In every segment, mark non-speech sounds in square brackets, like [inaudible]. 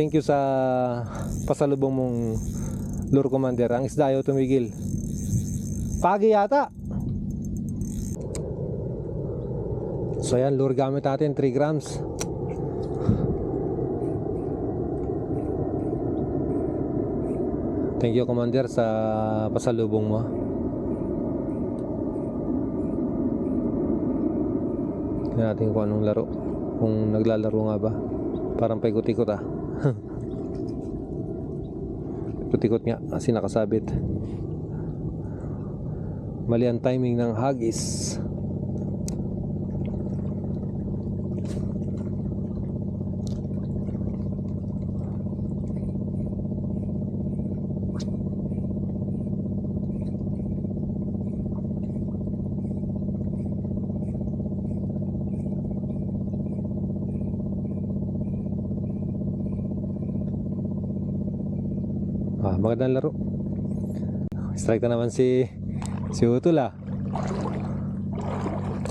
Thank you sa pasalubong mong lure commander. Ang isda ayaw tumigil. Pagi yata. So yan, lure gamit natin 3 grams. Thank you commander sa pasalubong mo. Tingnan natin kung anong laro. Kung naglalaro nga ba. Parang paikot-ikot ah. Ikot-ikot nga kasi nakasabit. Mali ang timing ng hagis. Magandang laro. Strike na naman si si Utol ah.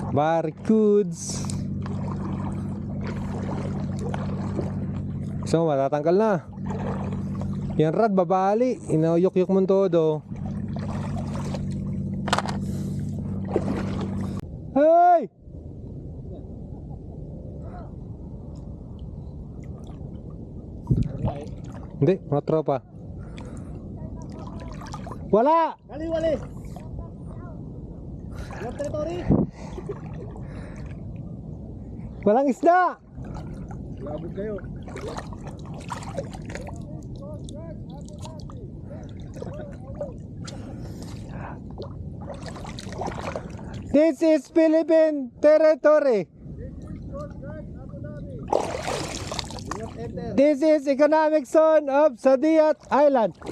Barcoods. So, matatangkal na. Yan rad, babali. Inauyok-yok mo todo. Hey! Hindi, mga tropa. Wala! Kali, wali. Yung territory. Walang isda! Labog kayo. This is Philippine territory. This is economic zone of Sadiat Island. Stay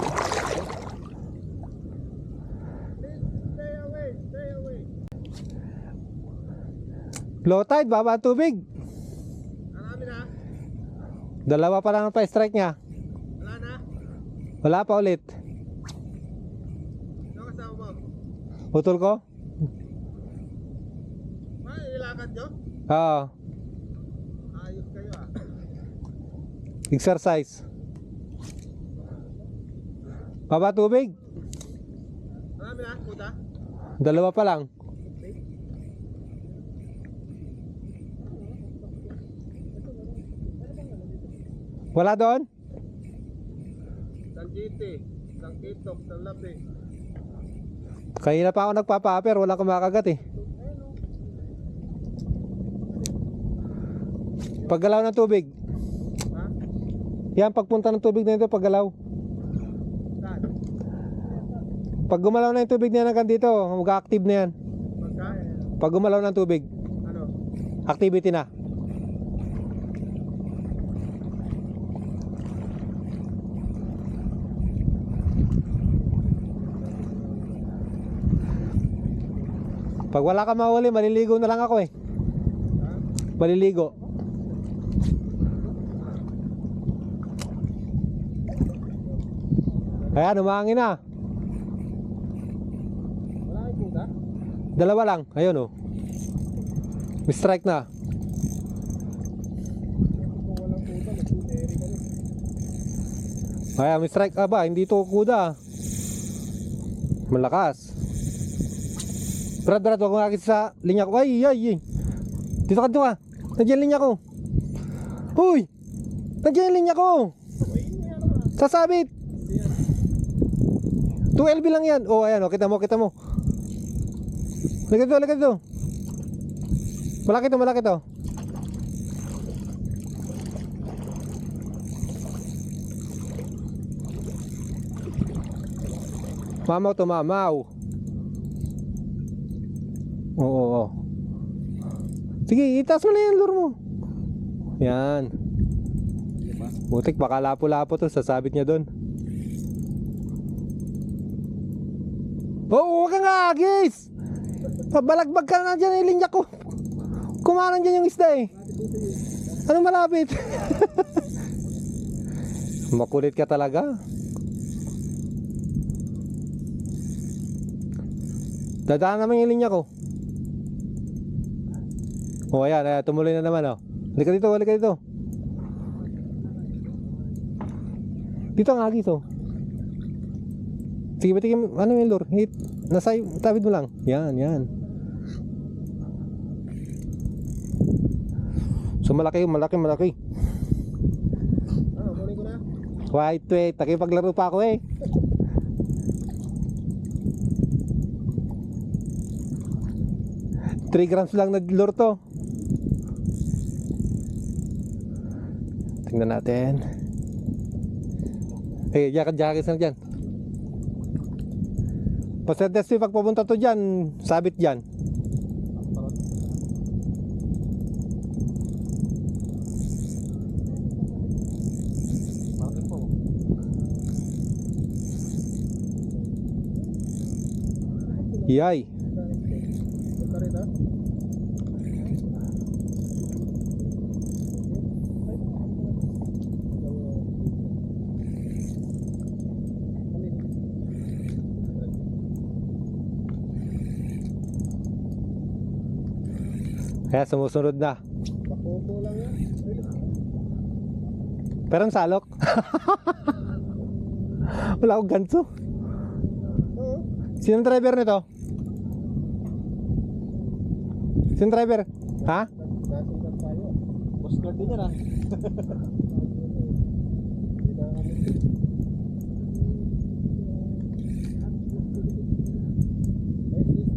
away, stay away. Low tide, baba ang tubig. Marami na. Dalawa pa lang ang pa-strike niya. Wala na. Wala pa ulit. Sino kasama mo? Putol ko? Ay, ilakad nyo? Oo. Ayos kayo ah. Exercise. Baba tubig. Marami na, puta. Dalawa pa lang. Wala doon? Kitok, isang lapi. Kanina pa ako nagpapaper, wala kumakagat eh. Paggalaw ng tubig. Ha? Yan, pagpunta ng tubig na ito, paggalaw. Pag gumalaw na yung tubig na yan hanggang dito, mag-active na yan. Pag gumalaw ng tubig, Ano? activity na. Pag wala ka mahuli, maliligo na lang ako eh. Maliligo. Ayan, umangin na. Dalawa lang. Ayun oh. May strike na. Ayan, may strike. Aba, hindi to kuda. Malakas. Brad, Brad, huwag kong akit sa linya ko. Ay, ay, ay. Dito ka, dito ka. Nandiyan linya ko. Uy! Nandiyan linya ko. Sasabit. 2LB lang yan. Oh, ayan, oh, kita mo, kita mo. Lagay dito, lagay dito. Malaki to, malaki to. Mamaw to, mamaw. Oo, oo. Sige, itaas mo na yan, lure mo. Yan. Butik, baka lapo-lapo to, sasabit niya doon. Oo, huwag kang agis! Pabalagbag ka na dyan, ilinya ko. Kumanan dyan yung isda eh. Anong malapit? [laughs] Makulit ka talaga. Dadaan naman yung linya ko. O ayan, ayan, tumuloy na naman oh. Halika dito, halika dito. Dito ang agis oh. Sige, batikin. Ano yung lure? Hit. Nasa tabid mo lang. Yan, yan. So malaki, malaki, malaki. Kunin ko na. White wait, takipaglaro pa ako eh. Three grams lang na lure to. Tingnan natin. Eh, jacket jacket na dyan. Pastor Desti, pag pupunta to dyan, sabit dyan. Yay. Kaya sumusunod na. Bakobo lang yan. Pero ang salok. [laughs] Wala akong ganso. Sino ang driver nito? Sino driver? Ha? Boss guard din yan ah.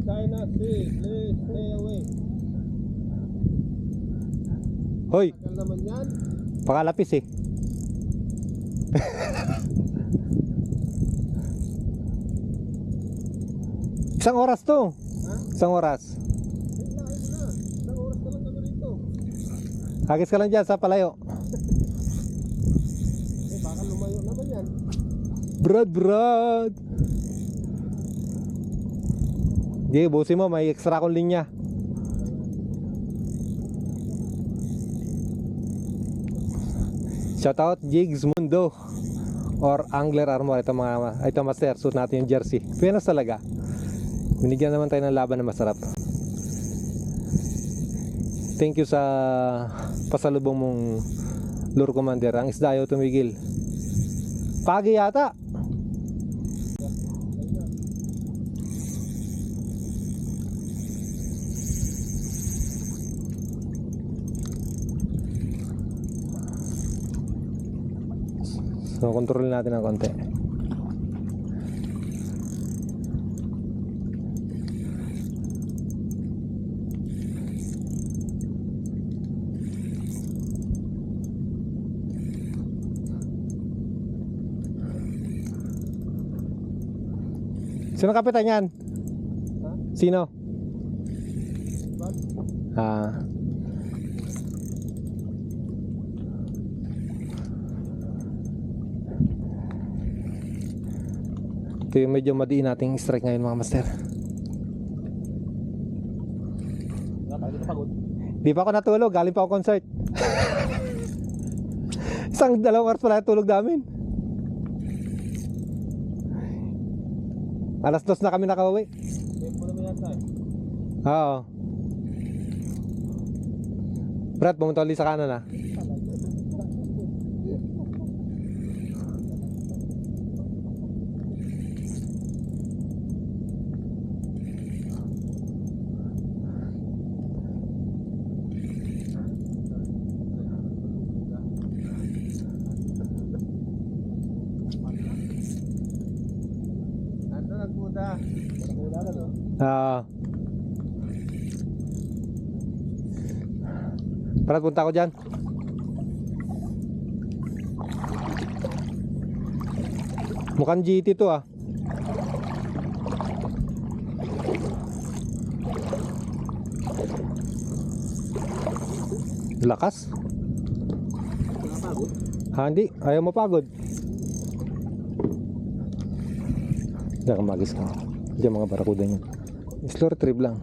China Sea. Please stay away. Hoy, pakalapis eh. [laughs] Isang oras to. Ha? Isang oras. Oras ka lang dyan sa palayo. Eh, baka lumayo naman yan. Brad, brad. Di, busi mo, may extra akong linya. Shoutout Jigs Mundo or Angler Armor. Ito mga ito master, suit natin yung jersey. Pinas talaga. Binigyan naman tayo ng laban na masarap. Thank you sa pasalubong mong lure commander. Ang isda ayaw tumigil. Pagi yata. So, kontrol natin ng konti. Sino kapitan yan? Sino? Ah. Ito yung medyo madiin nating strike ngayon mga master. Di pa ako natulog, galing pa ako concert. [laughs] Isang dalawang oras pala tulog namin. Alas dos na kami nakauwi. Oo. Brad, pumunta ulit sa kanan ah. Ah. Brad, punta ako dyan. Mukhang GT to ah. Lakas. Ha, hindi. Ayaw mapagod. Diyan ka magis ka. Diyan mga barakuda niyan. Slow retrieve lang.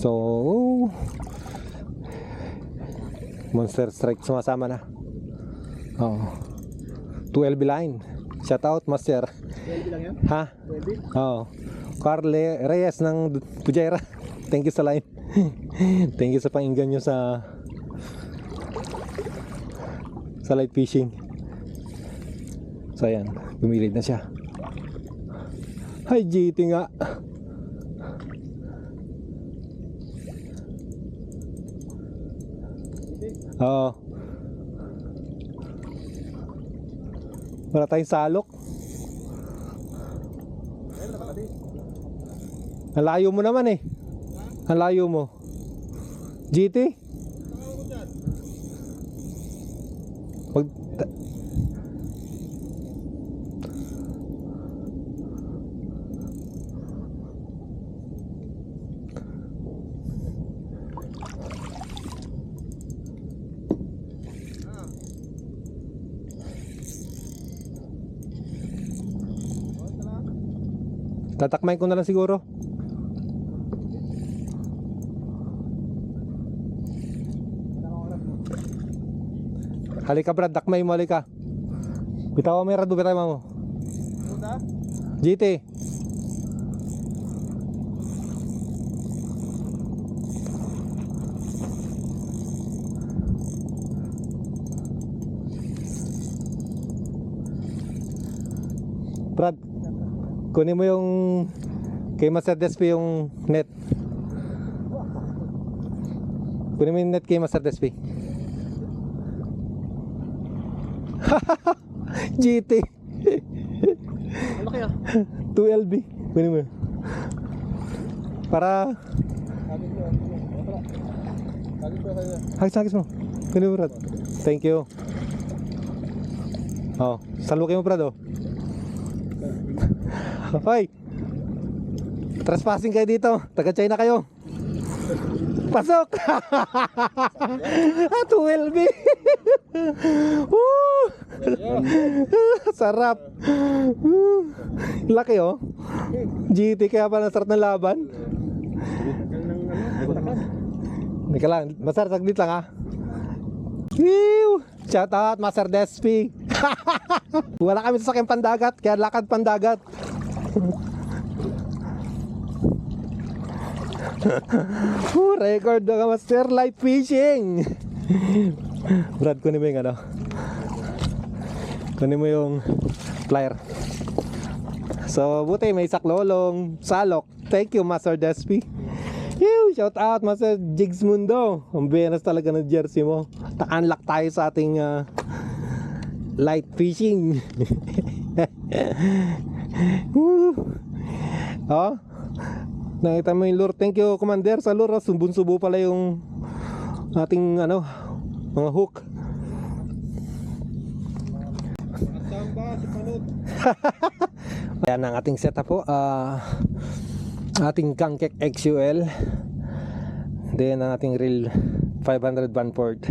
So, Monster Strike sumasama na. Oo. 12 line. Shout out, Master. 12 lang yan? Ha? 12? Oo. Carl Reyes ng Pujera. [laughs] Thank you sa line. [laughs] Thank you sa painggan nyo sa sa light fishing. So ayan, bumilid na siya. Hi GT nga. Oo. Wala tayong salok. Ang layo mo naman eh. Ang layo mo. GT? Pag... ta- Tatakmain ko na lang siguro. Halika Brad, dakmay mo halika. Bitaw mo yung rado, bitaw mo. GT. Brad, kunin mo yung kay Master Despi yung net. Kunin mo yung net kay Master Despi. GT. Ano kaya? 2LB. Kunin mo. yun. Para kayo. hagis hagis mo. Kunin mo Brad. Thank you. Oh, salwa mo Brad oh. [laughs] Hoy. Trespassing kayo dito. Taga China kayo. Pasok! [laughs] ah, 2LB! [laughs] Woo! Sarap! Woo! Laki oh. GT kaya pa nasarap ng laban. Teka lang, Master, saglit lang ha. Whew! Shout out, Master Despi. [laughs] Wala kami sa sakyang pandagat, kaya lakad pandagat. [laughs] Whew, record na Master Light Fishing. [laughs] Brad, kunin mo yung ano. Kunin mo yung flyer. So, buti may saklolong, salok. Thank you, Master Despi. Ew, shout out Master Jigs Mundo. Ang benas talaga ng jersey mo. Ta-unlock tayo sa ating ah, light fishing. Oh, nakita mo yung lure. Thank you, Commander, sa lure. Sumbun-subo pala yung ating ano, mga hook. [laughs] Ayan ang ating setup po. Ah, ating Kangkek XUL. Then ang ating reel 500 Banford.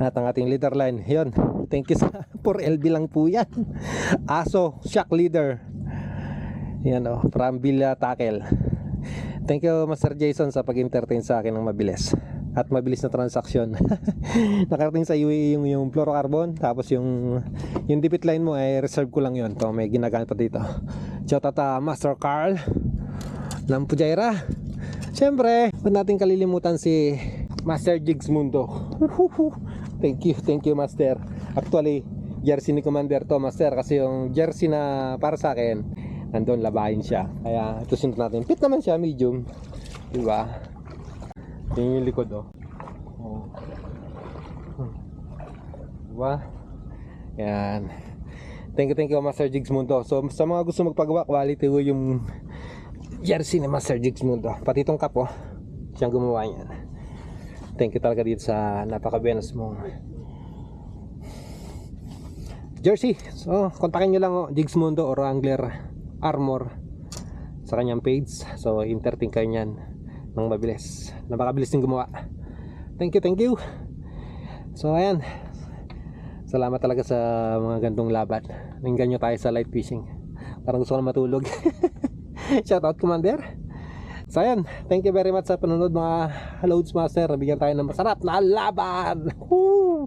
At ang ating leader line. Yun. Thank you sa [laughs] 4LB lang po yan. Aso Shock Leader. Yan o. From Villa Tackle. Thank you Master Jason sa pag-entertain sa akin ng mabilis. At mabilis na transaksyon. [laughs] Nakarating sa UAE yung, yung fluorocarbon. Tapos yung, yung debit line mo ay reserve ko lang yun. To, may ginagamit pa dito. Shout out ah, Master Carl ng Pujaira. Siyempre, huwag natin kalilimutan si Master Jigs Mundo. thank you, thank you Master. Actually, jersey ni Commander to Master kasi yung jersey na para sa akin, nandun labahin siya. Kaya ito sinunod natin. Fit naman siya, medium. Diba? Yung yung likod oh. oh. Diba? Yan. Thank you, thank you Master Jigs Mundo. So sa mga gusto magpagawa, quality ho yung jersey ni Master Jigs Mundo. Pati itong cup oh. Siyang gumawa niyan. Thank you talaga dito sa napaka-benas mong jersey. So, kontakin nyo lang oh, Jigs Mundo or Angler Armor sa kanyang page. So, entertain kayo niyan ng mabilis. Napakabilis din gumawa. Thank you, thank you. So, ayan. Salamat talaga sa mga gantong laban. Ninggan nyo tayo sa light fishing. Parang gusto ko na matulog. [laughs] Shout out, Commander. So, ayan. Thank you very much sa panonood mga Loads Master. Bigyan tayo ng masarap na laban. Woo!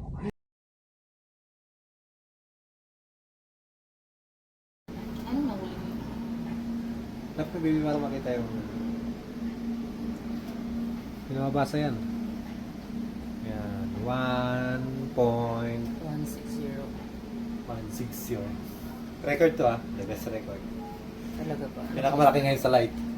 Anong nahuli mo? Dapat baby para makita yung Pinamabasa yan. Yan. 1.5 6 yun. Record to ah. The best record. Talaga ba? Pinakamalaki ngayon sa light.